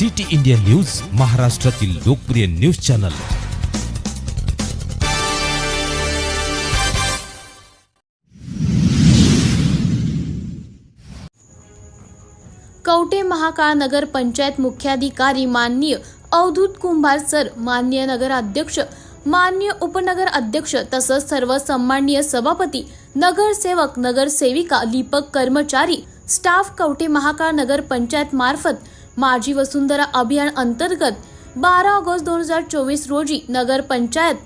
City India news महाराष्ट्रातील लोकप्रिय news channel. Kavathe Mahakal नगर पंचायत मुख्याधिकारी माननीय अवधूत कुंभार सर माननीय नगराध्यक्ष माननीय उपनगर अध्यक्ष तसंच सर्व सन्माननीय सभापती नगरसेवक नगरसेविका दीपक कर्मचारी स्टाफ कवठे महाकाळ नगर पंचायत मार्फत माझी वसुंधरा अभियान अंतर्गत बारा ऑगस्ट दोन हजार चोवीस रोजी नगर पंचायत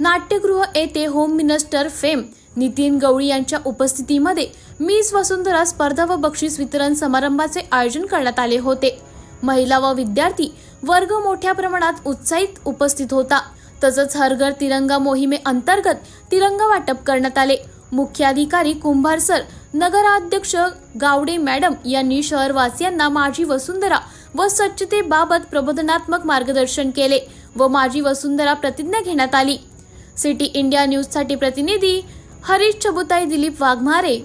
नाट्यगृह येथे home minister fame Nitin Gawali यांच्या उपस्थितीमध्ये मिस वसुंधरा स्पर्धा व बक्षीस वितरण समारंभाचे आयोजन करण्यात आले होते. महिला व विद्यार्थी वर्ग मोठ्या प्रमाणात उत्साहित उपस्थित होता. तसंच हर घर तिरंगा मोहिमे अंतर्गत तिरंगा वाटप करण्यात आले. मुख्याधिकारी कुंभार सर नगराध्यक्ष गावडे मॅडम यांनी शहरवासियांना माझी वसुंधरा व स्वच्छतेबाबत प्रबोधनात्मक मार्गदर्शन केले व माझी वसुंधरा प्रतिज्ञा घेण्यात आली. सिटी इंडिया न्यूजसाठी प्रतिनिधी हरीश चबुताई दिलीप वाघमारे.